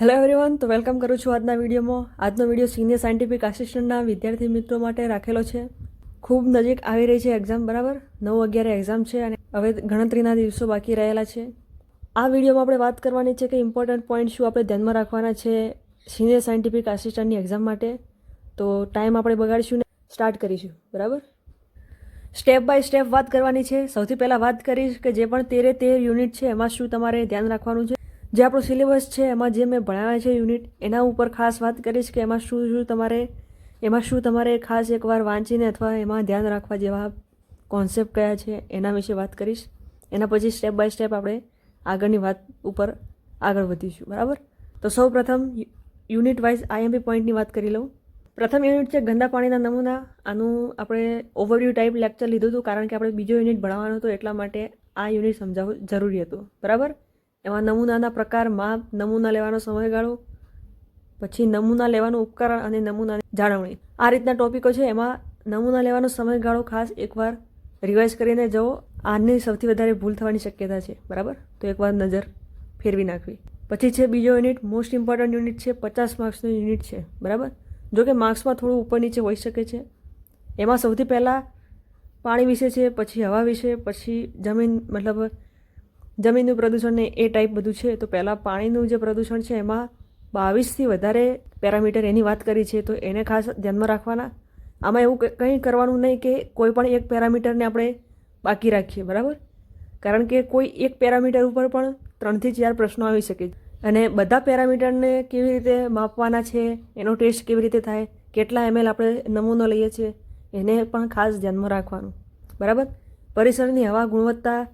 Hello everyone તો welcome કરું છું આજના વિડીયોમાં. આજનો વીડિયો સિનિયર સાયન્ટિફિક આસિસ્ટન્ટના વિદ્યાર્થી મિત્રો માટે રાખેલો છે. ખૂબ નજીક આવી રહી છે એક્ઝામ બરાબર? નવ અગિયારે એક્ઝામ છે અને હવે ગણતરીના દિવસો બાકી રહેલા છે. આ વિડીયોમાં આપણે વાત કરવાની છે કે ઇમ્પોર્ટન્ટ પોઈન્ટ શું આપણે ધ્યાનમાં રાખવાના છે સિનિયર સાયન્ટિફિક આસિસ્ટન્ટની એક્ઝામ માટે. તો ટાઈમ આપણે બગાડીશું ને સ્ટાર્ટ કરીશું, બરાબર? સ્ટેપ બાય સ્ટેપ વાત કરવાની છે. સૌથી પહેલાં વાત કરીશ કે જે પણ તેરે તેર યુનિટ છે, એમાં શું તમારે ધ્યાન રાખવાનું છે? જે આપણો સિલેબસ છે, એમાં જે મેં ભણાવ્યા છે યુનિટ એના ઉપર ખાસ વાત કરીશ કે એમાં શું શું તમારે, એમાં શું તમારે ખાસ એકવાર વાંચીને અથવા એમાં ધ્યાન રાખવા જેવા કોન્સેપ્ટ કયા છે, એના વિશે વાત કરીશ. એના પછી સ્ટેપ બાય સ્ટેપ આપણે આગળની વાત ઉપર આગળ વધીશું, બરાબર? તો સૌ પ્રથમ યુનિટ વાઇઝ આઈએમપી પોઈન્ટની વાત કરી લઉં. પ્રથમ યુનિટ છે ગંદા પાણીના નમૂના. આનું આપણે ઓવરવ્યૂ ટાઈપ લેક્ચર લીધું હતું કારણ કે આપણે બીજો યુનિટ ભણાવવાનો હતો એટલા માટે આ યુનિટ સમજાવવું જરૂરી હતું, બરાબર? એમાં નમૂનાના પ્રકાર માપ નમૂના લેવાનો સમયગાળો, પછી નમૂના લેવાનું ઉપકરણ અને નમૂનાની જાળવણી. આ રીતના ટોપિકો છે. એમાં નમૂના લેવાનો સમયગાળો ખાસ એકવાર રિવાઇઝ કરીને જવો આની સૌથી વધારે ભૂલ થવાની શક્યતા છે. બરાબર? તો એકવાર નજર ફેરવી નાખવી. પછી છે બીજો યુનિટ. મોસ્ટ ઇમ્પોર્ટન્ટ યુનિટ છે. પચાસ માર્ક્સનું યુનિટ છે. બરાબર? જો કે માર્ક્સમાં થોડું ઉપર નીચે હોઈ શકે છે. એમાં સૌથી પહેલાં પાણી વિશે છે, પછી હવા વિશે, પછી જમીન, મતલબ જમીનનું પ્રદૂષણ ને એ ટાઈપ બધું છે, તો પહેલાં પાણીનું જે પ્રદૂષણ છે, એમાં બાવીસથી વધારે પેરામીટર એની વાત કરી છે, તો એને ખાસ ધ્યાનમાં રાખવાના. આમાં એવું કંઈ કરવાનું નહીં કે કોઈ પણ એક પેરામીટરને આપણે બાકી રાખીએ, બરાબર? કારણ કે કોઈ એક પેરામીટર ઉપર પણ ત્રણથી ચાર પ્રશ્નો આવી શકે. અને બધા પેરામીટરને કેવી રીતે માપવાના છે, એનો ટેસ્ટ કેવી રીતે થાય, કેટલા એમએલ આપણે નમૂનો લઈએ છીએ, એને પણ ખાસ ધ્યાનમાં રાખવાનું. બરાબર? પરિસરની હવા ગુણવત્તા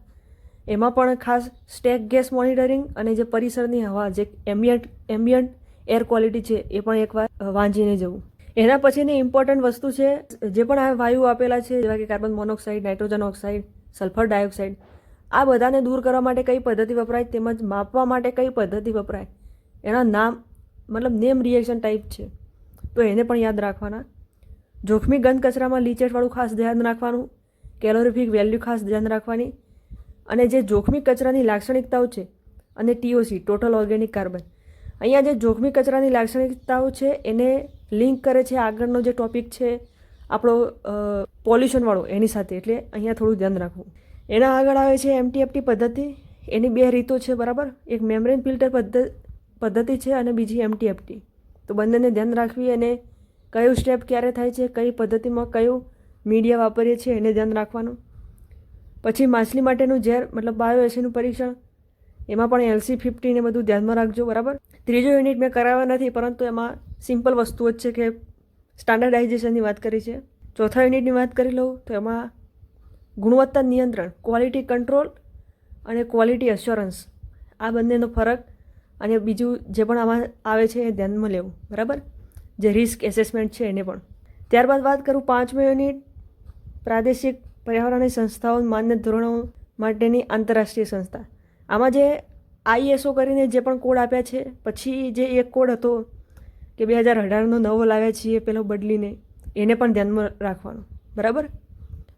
એમાં પણ ખાસ સ્ટેક ગેસ મોનિટરિંગ અને જે પરિસરની હવા, જે એમ્બિયન્ટ એમ્બિયન્ટ એર ક્વોલિટી છે, એ પણ એકવાર વાંચીને જવું. એના પછીની ઇમ્પોર્ટન્ટ વસ્તુ છે, જે પણ આ વાયુ આપેલા છે, જેવા કે carbon monoxide, nitrogen oxide, sulphur dioxide, આ બધાને દૂર કરવા માટે કઈ પદ્ધતિ વપરાય, તેમજ માપવા માટે કઈ પદ્ધતિ વપરાય, એના નામ, મતલબ નેમ રિએક્શન ટાઈપ છે. તો એને પણ યાદ રાખવાના. જોખમી ગંધ કચરામાં લીચેટવાળું ખાસ ધ્યાન રાખવાનું, કેલોરીફિક વેલ્યુ ખાસ ધ્યાન રાખવાની અને જે જોખમી કચરાની લાક્ષણિકતાઓ છે અને ટીઓસી ટોટલ ઓર્ગેનિક કાર્બન અહીંયા જે જોખમી કચરાની લાક્ષણિકતાઓ છે, એને લિંક કરે છે આગળનો જે ટોપિક છે, આપણો પોલ્યુશનવાળો એની સાથે. એટલે અહીંયા થોડું ધ્યાન રાખવું. એના આગળ આવે છે એમટીએફટી પદ્ધતિ. એની બે રીતો છે, બરાબર? એક મેમરેન ફિલ્ટર પદ્ધ, પદ્ધતિ છે અને બીજી એમટીએફટી તો બંનેને ધ્યાન રાખવી અને કયું સ્ટેપ ક્યારે થાય છે, કઈ પદ્ધતિમાં કયું મીડિયા વાપરીએ છીએ, એને ધ્યાન રાખવાનું. પછી માછલી માટેનું ઝેર, મતલબ બાયો એસીનું પરીક્ષણ. એમાં પણ એલસી ફિફ્ટીને બધું ધ્યાનમાં રાખજો, બરાબર? ત્રીજો યુનિટ મેં કરાવ્યા નથી, પરંતુ એમાં સિમ્પલ વસ્તુઓ જ છે કે સ્ટાન્ડર્ડાઇઝેશનની વાત કરી છે. ચોથા યુનિટની વાત કરી લઉં, તો એમાં ગુણવત્તા નિયંત્રણ ક્વોલિટી કંટ્રોલ અને ક્વોલિટી અશ્યોરન્સ આ બંનેનો ફરક અને બીજું જે પણ આમાં આવે છે એ ધ્યાનમાં લેવું, બરાબર? જે રિસ્ક એસેસમેન્ટ છે એને પણ. ત્યારબાદ વાત કરું પાંચમો યુનિટ પ્રાદેશિક પર્યાવરણીય સંસ્થાઓ માન્ય ધોરણો માટેની આંતરરાષ્ટ્રીય સંસ્થા. આમાં જે આઈએસઓ કરીને જે પણ કોડ આપ્યા છે, પછી જે એક કોડ હતો કે બે હજાર અઢારનો નવો લાવ્યા છીએ, પેલો બદલીને, એને પણ ધ્યાનમાં રાખવાનું. બરાબર?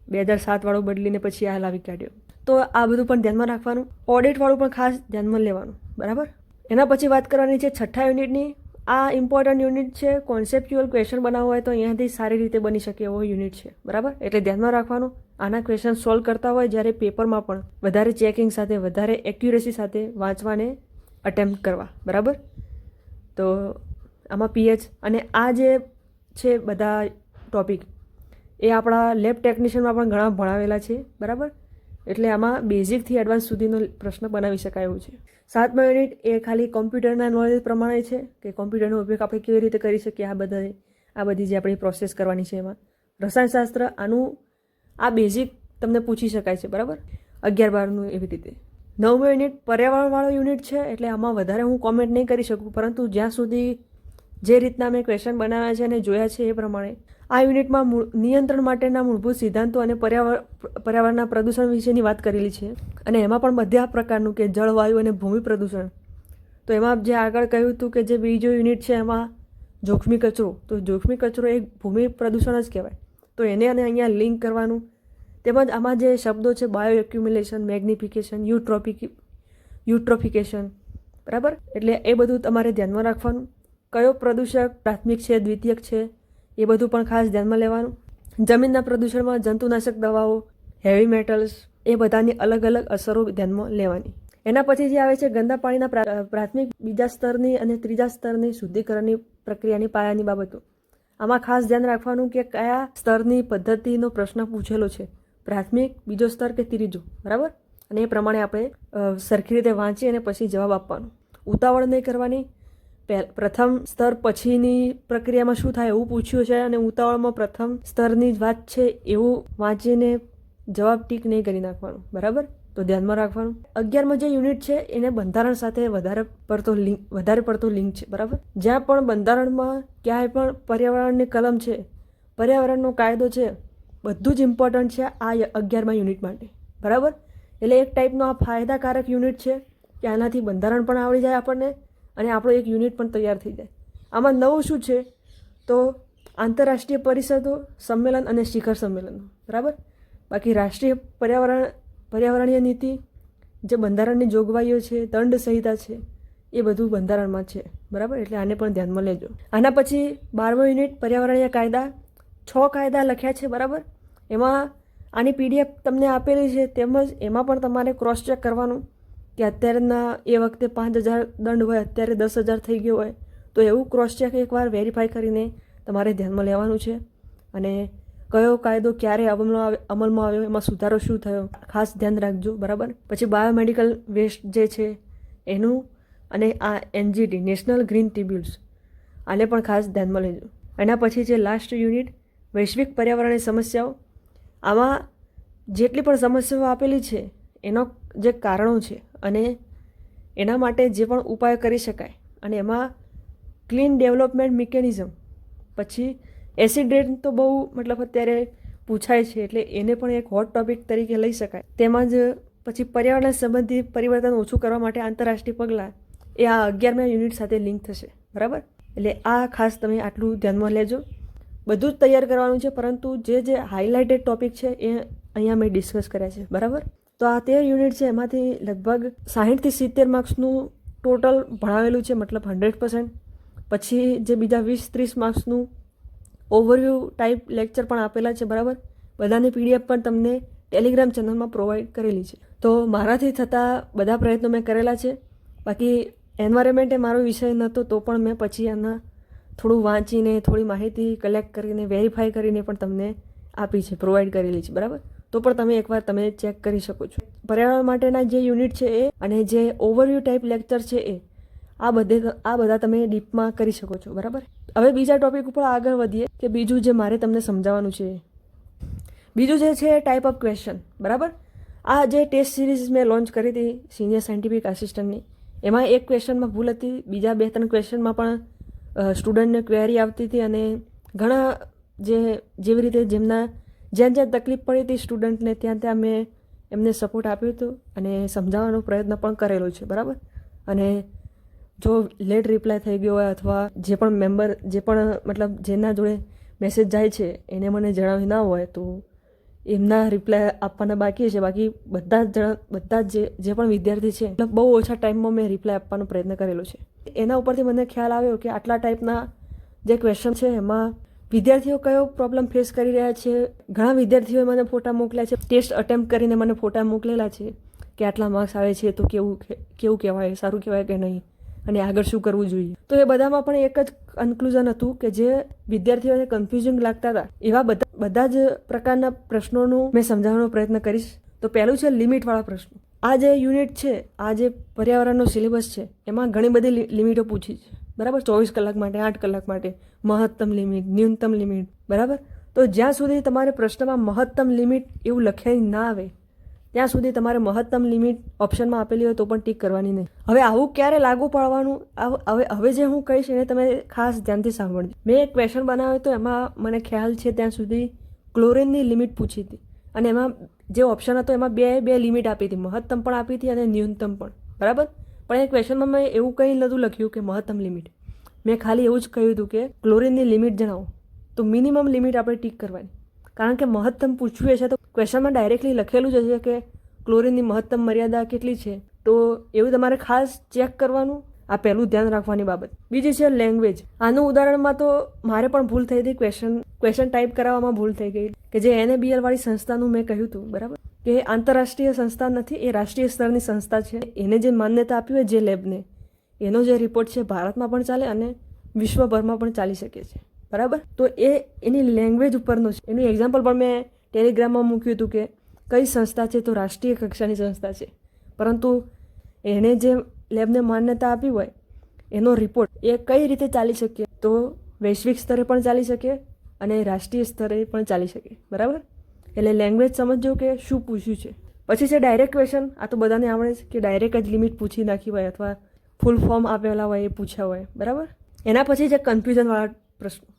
બે હજાર સાતવાળો બદલીને પછી આ લાવી કાઢ્યો. તો આ બધું પણ ધ્યાનમાં રાખવાનું. ઓડિટવાળું પણ ખાસ ધ્યાનમાં લેવાનું. બરાબર? એના પછી વાત કરવાની છે છઠ્ઠા યુનિટની. આ ઇમ્પોર્ટન્ટ યુનિટ છે કોન્સેપ્ચ્યુઅલ ક્વેશ્ચન બનાવવો હોય તો અહીંયાથી સારી રીતે બની શકે એવો યુનિટ છે. બરાબર? એટલે ધ્યાનમાં રાખવાનું. આના ક્વેશ્ચન સોલ્વ કરતા હોય જ્યારે પેપરમાં પણ વધારે ચેકિંગ સાથે, વધારે એક્યુરેસી સાથે વાંચવાને અટેમ્પ્ટ કરવા. બરાબર? તો આમાં પીએચ અને આ જે છે બધા ટોપિક એ આપણા લેબ ટેકનિશિયનમાં પણ ઘણા ભણાવેલા છે. બરાબર? એટલે આમાં બેઝિકથી એડવાન્સ સુધીનો પ્રશ્ન બનાવી શકાય એવું છે. સાતમા યુનિટ એ ખાલી કોમ્પ્યુટરના નોલેજ પ્રમાણે છે કે કોમ્પ્યુટરનો ઉપયોગ આપણે કેવી રીતે કરી શકીએ આ બધા આ બધી જે આપણી પ્રોસેસ કરવાની છે એમાં. રસાયણશાસ્ત્ર આનું આ બેઝિક તમને પૂછી શકાય છે, બરાબર? અગિયાર બારનું એવી રીતે. નવમો યુનિટ પર્યાવરણવાળો યુનિટ છે, એટલે આમાં વધારે હું કોમેન્ટ નહીં કરી શકું, પરંતુ જ્યાં સુધી જે રીતના મેં ક્વેશ્ચન બનાવ્યા છે અને જોયા છે એ પ્રમાણે, આ યુનિટમાં નિયંત્રણ માટેના મૂળભૂત સિદ્ધાંતો અને પર્યાવરણ પર્યાવરણના પ્રદૂષણ વિશેની વાત કરેલી છે. અને એમાં પણ બધા પ્રકારનું કે જળવાયુ અને ભૂમિ પ્રદૂષણ. તો એમાં જે આગળ કહ્યું હતું કે જે બીજો યુનિટ છે એમાં જોખમી કચરો, તો જોખમી કચરો એ ભૂમિ પ્રદૂષણ જ કહેવાય. તો એને અને અહીંયા લિંક કરવાનું. તેમજ આમાં જે શબ્દો છે bioaccumulation magnification eutrophic eutrophication બરાબર? એટલે એ બધું તમારે ધ્યાનમાં રાખવાનું. કયો પ્રદૂષક પ્રાથમિક છે, દ્વિતીયક છે, એ બધું પણ ખાસ ધ્યાનમાં લેવાનું. જમીનના પ્રદૂષણમાં જંતુનાશક દવાઓ હેવી મેટલ્સ એ બધાની અલગ અલગ અસરો ધ્યાનમાં લેવાની. એના પછી જે આવે છે, ગંદા પાણીના પ્રા- પ્રાથમિક બીજા સ્તરની અને ત્રીજા સ્તરની શુદ્ધિકરણની પ્રક્રિયાની પાયાની બાબતો. આમાં ખાસ ધ્યાન રાખવાનું કે કયા સ્તરની પદ્ધતિનો પ્રશ્ન પૂછેલો છે. પ્રાથમિક, બીજો સ્તર કે ત્રીજો, બરાબર? અને એ પ્રમાણે આપણે સરખી રીતે વાંચી અને પછી જવાબ આપવાનો. ઉતાવળ નહીં કરવાની. પ્રથમ સ્તર પછીની પ્રક્રિયામાં શું થાય એવું પૂછ્યું છે અને ઉતાવળમાં પ્રથમ સ્તરની જ વાત છે એવું વાંચીને જવાબ ટીક નહીં કરી નાખવાનું, બરાબર? તો ધ્યાનમાં રાખવાનું. અગિયારમાં જે યુનિટ છે, એને બંધારણ સાથે વધારે પડતો લિંક, વધારે પડતો લિંક છે, બરાબર? જ્યાં પણ બંધારણમાં ક્યાંય પણ પર્યાવરણની કલમ છે, પર્યાવરણનો કાયદો છે, બધું જ ઇમ્પોર્ટન્ટ છે આ અગિયારમાં યુનિટ માટે, બરાબર? એટલે એક ટાઈપનો આ ફાયદાકારક યુનિટ છે કે આનાથી બંધારણ પણ આવડી જાય આપણને અને આપણો એક યુનિટ પણ તૈયાર થઈ જાય. આમાં નવું શું છે? તો આંતરરાષ્ટ્રીય પરિષદો, સંમેલન અને શિખર સંમેલનો, બરાબર? બાકી રાષ્ટ્રીય પર્યાવરણ પર્યાવરણીય નીતિ, જે બંધારણની જોગવાઈઓ છે દંડ સંહિતા છે, એ બધું બંધારણમાં છે. બરાબર? એટલે આને પણ ધ્યાનમાં લેજો. આના પછી બારમો યુનિટ, પર્યાવરણીય કાયદા. છ કાયદા લખ્યા છે, બરાબર? એમાં આની પીડીએફ તમને આપેલી છે, તેમજ એમાં પણ તમારે ક્રોસ ચેક કરવાનું કે અત્યારના એ વખતે પાંચ હજાર દંડ હોય, અત્યારે દસ હજાર થઈ ગયો હોય, તો એવું ક્રોસ ચેક એકવાર વેરીફાઈ કરીને તમારે ધ્યાનમાં લેવાનું છે. અને કયો કાયદો ક્યારે અમલમાં અમલમાં આવ્યો, એમાં સુધારો શું થયો? ખાસ ધ્યાન રાખજો, બરાબર? પછી બાયોમેડિકલ વેસ્ટ જે છે એનું અને આ એનજીટી, નેશનલ ગ્રીન ટ્રિબ્યુલ્સ આને પણ ખાસ ધ્યાનમાં લેજો. એના પછી જે લાસ્ટ યુનિટ, વૈશ્વિક પર્યાવરણની સમસ્યાઓ. આમાં જેટલી પણ સમસ્યાઓ આપેલી છે, એનો જે કારણો છે અને એના માટે જે પણ ઉપાય કરી શકાય. અને એમાં ક્લીન ડેવલપમેન્ટ મિકેનિઝમ, પછી એસિડ રેન તો બહુ મતલબ અત્યારે પૂછાય છે, એટલે એને પણ એક હોટ ટોપિક તરીકે લઈ શકાય. તેમજ પછી પર્યાવરણ સંબંધી પરિવર્તન ઓછું કરવા માટે આંતરરાષ્ટ્રીય પગલાં એ આ અગિયારમા યુનિટ સાથે લિંક થશે. બરાબર? એટલે આ ખાસ તમે આટલું ધ્યાનમાં લેજો. બધું જ તૈયાર કરવાનું છે, પરંતુ જે જે હાઇલાઇટેડ ટોપિક છે એ અહીંયા મેં ડિસ્કસ કર્યા છે. બરાબર? તો આ તેર યુનિટ છે, એમાંથી લગભગ સાહીઠથી સિત્તેર માર્ક્સનું ટોટલ ભણાવેલું છે, મતલબ હંડ્રેડ પર્સન્ટ પછી જે બીજા વીસ, ત્રીસ માર્ક્સનું ઓવરવ્યૂ ટાઈપ લેક્ચર પણ આપેલા છે, બરાબર? બધાની પીડીએફ પણ તમને ટેલિગ્રામ ચેનલમાં પ્રોવાઈડ કરેલી છે. તો મારાથી થતા બધા પ્રયત્નો મેં કરેલા છે. બાકી એન્વાયરમેન્ટ મારો વિષય નહોતો, તો પણ મેં પછી આના થોડું વાંચીને, થોડી માહિતી કલેક્ટ કરીને વેરીફાઈ કરીને પણ તમને આપી છે પ્રોવાઈડ કરેલી છે, બરાબર? તો પણ તમે એકવાર તમે ચેક કરી શકો છો. પર્યાવરણ માટેના જે યુનિટ છે એ અને જે ઓવરવ્યૂ ટાઈપ લેક્ચર છે એ આ બધે આ બધા તમે ડીપમાં કરી શકો છો, બરાબર? હવે બીજા ટોપિક ઉપર આગળ વધીએ કે બીજું જે મારે તમને સમજાવવાનું છે. બીજું જે છે ટાઈપ ઓફ ક્વેશ્ચન બરાબર? આ જે ટેસ્ટ સિરીઝ મેં લોન્ચ કરી હતી સિનિયર સાયન્ટિફિક આસિસ્ટન્ટની એમાં એક ક્વેશ્ચનમાં ભૂલ હતી, બીજા બે ત્રણ ક્વેશ્ચનમાં પણ સ્ટુડન્ટને ક્વેરી આવતી હતી અને ઘણા જે, જેવી રીતે જેમના જ્યાં જ્યાં તકલીફ પડી હતી સ્ટુડન્ટને ત્યાં ત્યાં મેં એમને સપોર્ટ આપ્યો હતો અને સમજાવવાનો પ્રયત્ન પણ કરેલો છે, બરાબર? અને જો લેટ રિપ્લાય થઈ ગયો હોય અથવા જે પણ મેમ્બર જે પણ, મતલબ જેના જોડે મેસેજ જાય છે, એને મને જણાવી ના હોય, તો એમના રિપ્લાય આપવાના બાકી છે. બાકી બધા જ જણા, બધા જ જે પણ વિદ્યાર્થી છે, મતલબ બહુ ઓછા ટાઈમમાં મેં રિપ્લાય આપવાનો પ્રયત્ન કરેલો છે. એના ઉપરથી મને ખ્યાલ આવ્યો કે આટલા ટાઈપના જે ક્વેશ્ચન છે, એમાં વિદ્યાર્થીઓ કયો પ્રોબ્લેમ ફેસ કરી રહ્યા છે? ઘણા વિદ્યાર્થીઓએ મને ફોટા મોકલ્યા છે. ટેસ્ટ અટેમ્પ્ટ કરીને મને ફોટા મોકલેલા છે કે આટલા માર્ક્સ આવે છે, તો કેવું કેવું કહેવાય, સારું કહેવાય કે નહીં? અને આગળ શું કરવું જોઈએ. તો એ બધામાં પણ એક જ કન્ક્લુઝન હતું કે જે વિદ્યાર્થીઓને કન્ફ્યુઝિંગ લાગતા હતા, એવા બધા બધા જ પ્રકારના પ્રશ્નોનું મેં સમજાવવાનો પ્રયત્ન કરીશ. તો પહેલું છે લિમિટવાળા પ્રશ્નો. આ જે યુનિટ છે, આ જે પર્યાવરણનો સિલેબસ છે, એમાં ઘણી બધી લિમિટો પૂછી છે. બરાબર? ચોવીસ કલાક માટે, આઠ કલાક માટે, મહત્તમ લિમિટ, ન્યૂનતમ લિમિટ. બરાબર? તો જ્યાં સુધી તમારે પ્રશ્નમાં મહત્તમ લિમિટ એવું લખેલી ના આવે ત્યાં સુધી તમારે મહત્તમ લિમિટ ઓપ્શનમાં આપેલી હોય તો પણ ટીક કરવાની નહીં. હવે આવું ક્યારે લાગુ પાડવાનું? હવે હવે જે હું કહીશ એને તમે ખાસ ધ્યાનથી સાંભળજો. મેં એક ક્વેશ્ચન બનાવ્યો તો એમાં મને ખ્યાલ છે ત્યાં સુધી ક્લોરિનની લિમિટ પૂછી હતી. અને એમાં જે ઓપ્શન હતો, એમાં બે બે લિમિટ આપી હતી. મહત્તમ પણ આપી હતી અને ન્યૂનતમ પણ. બરાબર? પણ એ ક્વેશ્ચનમાં મેં એવું કંઈ નહોતું લખ્યું કે મહત્તમ લિમિટ. મેં ખાલી એવું જ કહ્યું હતું કે ક્લોરિનની લિમિટ જણાવો. તો મિનિમમ લિમિટ આપણે ટીક કરવાની. કારણ કે મહત્તમ પૂછવું છે તો ક્વેશ્ચનમાં ડાયરેક્ટલી લખેલું જ હશે કે ક્લોરિનની મહત્તમ મર્યાદા કેટલી છે? તો એવું તમારે ખાસ ચેક કરવાનું. આ પહેલું ધ્યાન રાખવાની બાબત. બીજી છે લેંગ્વેજ આનું ઉદાહરણમાં તો મારે પણ ભૂલ થઈ હતી. ક્વેશ્ચન ક્વેશ્ચન ટાઈપ કરાવવામાં ભૂલ થઈ ગઈ. કે જે એનએબીએલ વાળી સંસ્થાનું મેં કહ્યું હતું, બરાબર? કે આંતરરાષ્ટ્રીય સંસ્થા નથી, એ રાષ્ટ્રીય સ્તરની સંસ્થા છે. એને જે માન્યતા આપી હોય, જે લેબને, એનો જે રિપોર્ટ છે, ભારતમાં પણ ચાલે અને વિશ્વભરમાં પણ ચાલી શકે છે. બરાબર? તો એ એની લેંગ્વેજ ઉપરનું છે. એનું એક્ઝામ્પલ પણ મેં ટેલિગ્રામમાં મૂક્યું હતું કે કઈ સંસ્થા છે તો રાષ્ટ્રીય કક્ષાની સંસ્થા છે. પરંતુ એણે જે લેબને માન્યતા આપી હોય, એનો રિપોર્ટ એ કઈ રીતે ચાલી શકે? તો વૈશ્વિક સ્તરે પણ ચાલી શકે અને રાષ્ટ્રીય સ્તરે પણ ચાલી શકે. બરાબર? એટલે લેંગ્વેજ સમજજો કે શું પૂછ્યું છે. પછી છે ડાયરેક્ટ ક્વેશ્ચન આ તો બધાને આવડે છે કે ડાયરેક્ટ જ લિમિટ પૂછી નાખી હોય અથવા ફૂલ ફોર્મ આપેલા હોય એ પૂછ્યા હોય. બરાબર? એના પછી છે કન્ફ્યુઝનવાળા પ્રશ્નો.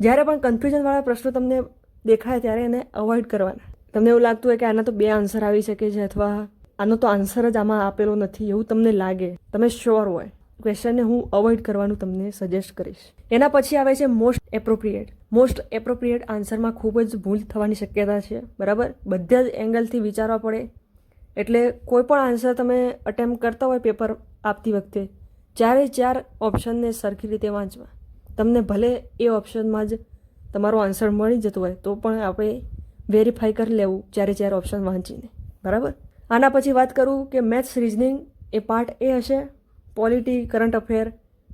જ્યારે પણ કન્ફ્યુઝનવાળા પ્રશ્નો તમને દેખાય ત્યારે એને અવોઇડ કરવાના. તમને એવું લાગતું હોય કે આના તો બે આન્સર આવી શકે છે અથવા આનો તો આન્સર જ આમાં આપેલો નથી, એવું તમને લાગે. તમે શ્યોર હોય. ક્વેશ્ચનને હું અવોઇડ કરવાનું તમને સજેસ્ટ કરીશ. એના પછી આવે છે મોસ્ટ એપ્રોપ્રિએટ મોસ્ટ એપ્રોપ્રિએટ આન્સરમાં ખૂબ જ ભૂલ થવાની શક્યતા છે, બરાબર? બધા જ એંગલથી વિચારવા પડે. એટલે કોઈ પણ આન્સર તમે અટેમ્પ કરતા હોય પેપર આપતી વખતે, ચારે ચાર ઓપ્શનને સરખી રીતે વાંચવા. તમને ભલે એ ઓપ્શનમાં જ તમારો આન્સર મળી જતો હોય, તો પણ આપણે વેરીફાઈ કરી લેવું ચારે ચાર ઓપ્શન વાંચીને. બરાબર? આના પછી વાત કરું કે મેથ્સ રિઝનિંગ એ પાર્ટ એ હશે polity current affair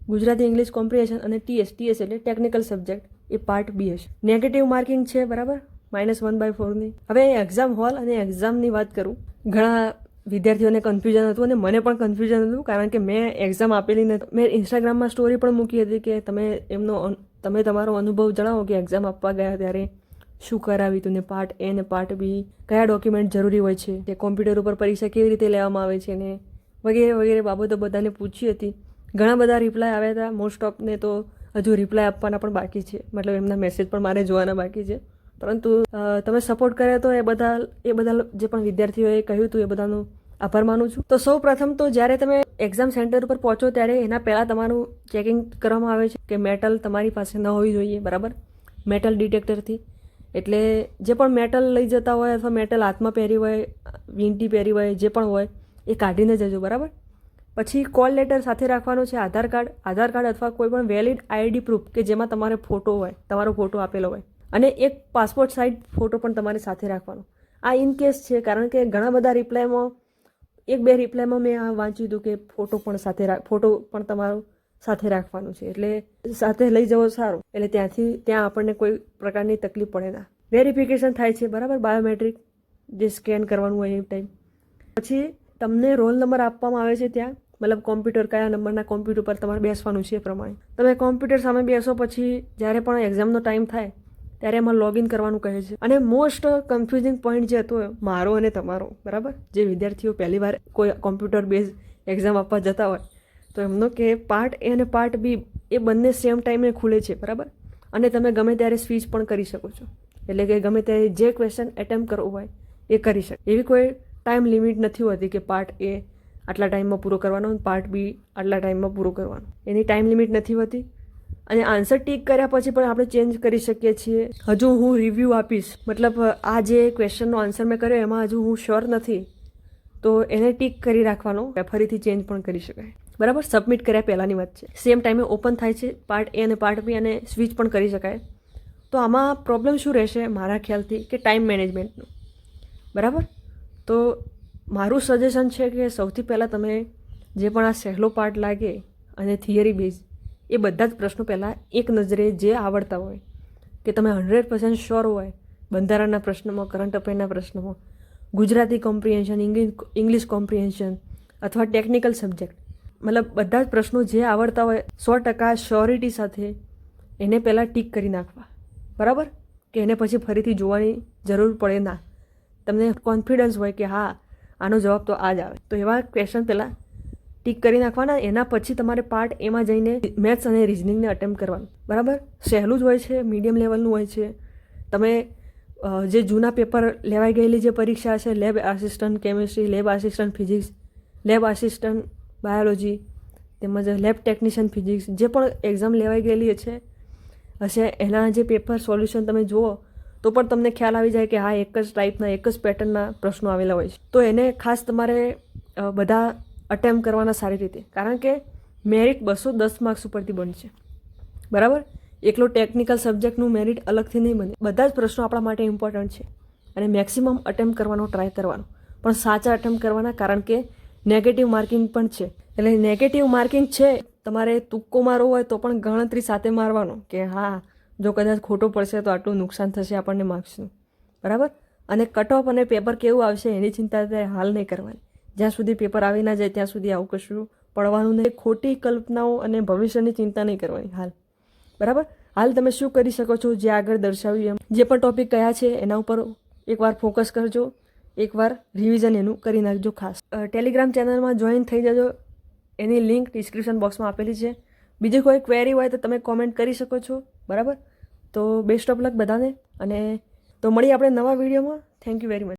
Gujarati English comprehension અને ટીએસ ટીએસ એટલે ટેકનિકલ સબ્જેક્ટ એ પાર્ટ બી હશે. નેગેટિવ માર્કિંગ છે, બરાબર? માઇનસ વન બાય ફોરની હવે એક્ઝામ હોલ અને એક્ઝામની વાત કરું. ઘણા વિદ્યાર્થીઓને કન્ફ્યુઝન હતું અને મને પણ કન્ફ્યુઝન હતું કારણ કે મેં એક્ઝામ આપેલી નથી મેં ઇન્સ્ટાગ્રામમાં સ્ટોરી પણ મૂકી હતી કે તમે એમનો તમે તમારો અનુભવ જણાવો કે એક્ઝામ આપવા ગયા ત્યારે શું કરાવી તું ને પાર્ટ એ ને પાર્ટ બી કયા ડોક્યુમેન્ટ જરૂરી હોય છે, કે કોમ્પ્યુટર ઉપર પરીક્ષા કેવી રીતે લેવામાં આવે છે ને વગેરે વગેરે બાબતો બધાને પૂછી હતી. ઘણા બધા રિપ્લાય આવ્યા હતા. મોસ્ટ ઓફને તો હજુ રિપ્લાય આપવાના પણ બાકી છે. મતલબ એમના મેસેજ પણ મારે જોવાના બાકી છે. પરંતુ તમે સપોર્ટ કર્યો તો એ બધા એ બધા જે પણ વિદ્યાર્થીઓએ કહ્યું હતું એ બધાનું આભાર માનું છું. તો સૌ પ્રથમ તો જ્યારે તમે એક્ઝામ સેન્ટર ઉપર પહોંચો ત્યારે એના પહેલાં તમારું ચેકિંગ કરવામાં આવે છે કે મેટલ તમારી પાસે ન હોવી જોઈએ, બરાબર? મેટલ ડિટેક્ટરથી એટલે જે પણ મેટલ લઈ જતા હોય અથવા મેટલ હાથમાં પહેરી હોય, વીંટી પહેરી હોય, જે પણ હોય, એ કાઢીને જજો, બરાબર? પછી કોલ લેટર સાથે રાખવાનું છે આધાર કાર્ડ. આધાર કાર્ડ અથવા કોઈ પણ વેલિડ આઈડી પ્રૂફ કે જેમાં તમારે ફોટો હોય, તમારો ફોટો આપેલો હોય. અને એક પાસપોર્ટ સાઇઝ ફોટો પણ તમારે સાથે રાખવાનો. આ ઇન કેસ છે, કારણ કે ઘણા બધા રિપ્લાયમાં એક બે રિપ્લાયમાં મેં આ વાંચ્યું હતું કે ફોટો પણ સાથે ફોટો પણ તમારો સાથે રાખવાનું છે. એટલે સાથે લઈ જવો સારો. એટલે ત્યાંથી, ત્યાં આપણને કોઈ પ્રકારની તકલીફ પડે ના. વેરિફિકેશન થાય છે, બરાબર? બાયોમેટ્રિક જે સ્કેન કરવાનું હોય એ ટાઈમ પછી તમને રોલ નંબર આપવામાં આવે છે ત્યાં. મતલબ કોમ્પ્યુટર કયા નંબરના કોમ્પ્યુટર પર તમારે બેસવાનું છે એ પ્રમાણે. તમે કોમ્પ્યુટર સામે બેસો પછી, જ્યારે પણ એક્ઝામનો ટાઈમ થાય ત્યારે એમાં લોગિન કરવાનું કહે છે. અને મોસ્ટ કન્ફ્યુઝિંગ પોઈન્ટ જે હતો મારો અને તમારો, બરાબર? જે વિદ્યાર્થીઓ પહેલીવાર કોઈ કોમ્પ્યુટર બેઝ એક્ઝામ આપવા જતા હોય, તો એમનો કે પાર્ટ એ અને પાર્ટ બી એ બંને સેમ ટાઈમે ખુલે છે, બરાબર? અને તમે ગમે ત્યારે સ્વિચ પણ કરી શકો છો. એટલે કે ગમે ત્યારે જે ક્વેશ્ચન એટેમ્પ કરવો હોય એ કરી શકે. એવી કોઈ ટાઈમ લિમિટ નથી હોતી કે પાર્ટ એ આટલા ટાઈમમાં પૂરો કરવાનો પાર્ટ બી આટલા ટાઈમમાં પૂરો કરવાનો. એની ટાઈમ લિમિટ નથી હોતી. અને આન્સર ટીક કર્યા પછી પણ આપણે ચેન્જ કરી શકીએ છીએ. હજુ હું રિવ્યૂ આપીશ. મતલબ આ જે ક્વેશ્ચનનો આન્સર મેં કર્યો, એમાં હજુ હું શ્યોર નથી. તો એને ટીક કરી રાખવાનો. ફરીથી ચેન્જ પણ કરી શકાય. બરાબર? સબમિટ કર્યા પહેલાંની વાત છે. સેમ ટાઈમે ઓપન થાય છે. પાર્ટ એ અને પાર્ટ બી અને સ્વિચ પણ કરી શકાય. તો આમાં પ્રોબ્લેમ શું રહેશે મારા ખ્યાલથી કે ટાઈમ મેનેજમેન્ટનું બરાબર? તો મારું સજેશન છે કે સૌથી પહેલાં તમે જે પણ આ સહેલો પાર્ટ લાગે, અને થિયરી બેઝ એ બધા જ પ્રશ્નો પહેલાં એક નજરે જે આવડતા હોય, કે તમે હંડ્રેડ પર્સન્ટ શ્યોર હોય, બંધારણના પ્રશ્નમાં કરંટ અફેરના પ્રશ્નમાં, Gujarati comprehension English English comprehension અથવા ટેકનિકલ સબ્જેક્ટ મતલબ બધા જ પ્રશ્નો જે આવડતા હોય, સો ટકા શ્યોરિટી સાથે એને પહેલાં ટીક કરી નાખવા. બરાબર? કે એને પછી ફરીથી જોવાની જરૂર પડે ના. તમને કોન્ફિડન્સ હોય કે હા, આનો જવાબ તો આ જ આવે. તો એવા ક્વેશ્ચન પહેલાં ટીક કરી નાખવાના, એના પછી તમારે પાર્ટ એમાં જઈને મેથ્સ અને રિઝનિંગને અટેમ્પ કરવાનું. બરાબર? સહેલું જ હોય છે મીડિયમ લેવલનું હોય છે. તમે જે જૂના પેપર લેવાઈ ગયેલી જે પરીક્ષા છે lab assistant chemistry lab assistant physics lab assistant biology તેમજ લેબ ટેકનિશિયન ફિઝિક્સ જે પણ એક્ઝામ લેવાઈ ગયેલી છે હશે, એના જે પેપર સોલ્યુશન તમે જુઓ, તો પણ તમને ખ્યાલ આવી જાય કે હા, એક જ ટાઈપના એક જ પેટર્નના પ્રશ્નો આવેલા હોય છે. તો એને ખાસ તમારે બધા અટેમ્પ કરવાના સારી રીતે. કારણ કે મેરિટ બસો દસ માર્ક્સ ઉપરથી બનશે બરાબર? એકલો ટેકનિકલ સબ્જેક્ટનું મેરિટ અલગથી નહીં બને. બધા જ પ્રશ્નો આપણા માટે ઇમ્પોર્ટન્ટ છે. અને મેક્સિમમ અટેમ્પ કરવાનો ટ્રાય કરવાનો. પણ સાચા અટેમ્પ કરવાના કારણ કે નેગેટિવ માર્કિંગ પણ છે. એટલે નેગેટિવ માર્કિંગ છે, તમારે તુક્કો મારવો હોય તો પણ ગણતરી સાથે મારવાનો કે હા, જો કદાચ ખોટો પડશે તો આટલું નુકસાન થશે આપણને માર્ક્સનું બરાબર? અને કટ ઓફ અને પેપર કેવું આવશે એની ચિંતા અત્યારે હાલ નહીં કરવાની. જ્યાં સુધી પેપર આવી ના જાય ત્યાં સુધી આવું કશું પડવાનું નહીં. ખોટી કલ્પનાઓ અને ભવિષ્યની ચિંતા નહીં કરવાની, હાલ. બરાબર? હાલ તમે શું કરી શકો છો જે આગળ દર્શાવ્યું એમ? જે પણ ટોપિક કયા છે, એના ઉપર એકવાર ફોકસ કરજો. એકવાર રિવિઝન એનું કરી નાખજો ખાસ. ટેલિગ્રામ ચેનલમાં જોઈન થઈ જજો. એની લિંક ડિસ્ક્રિપ્શન બોક્સમાં આપેલી છે. બીજી કોઈ ક્વેરી હોય તો તમે કોમેન્ટ કરી શકો છો. બરાબર? તો બેસ્ટ ઓફ લક બધાને. અને તો મળીએ આપણે નવા વિડીયોમાં થેન્ક યુ વેરી મચ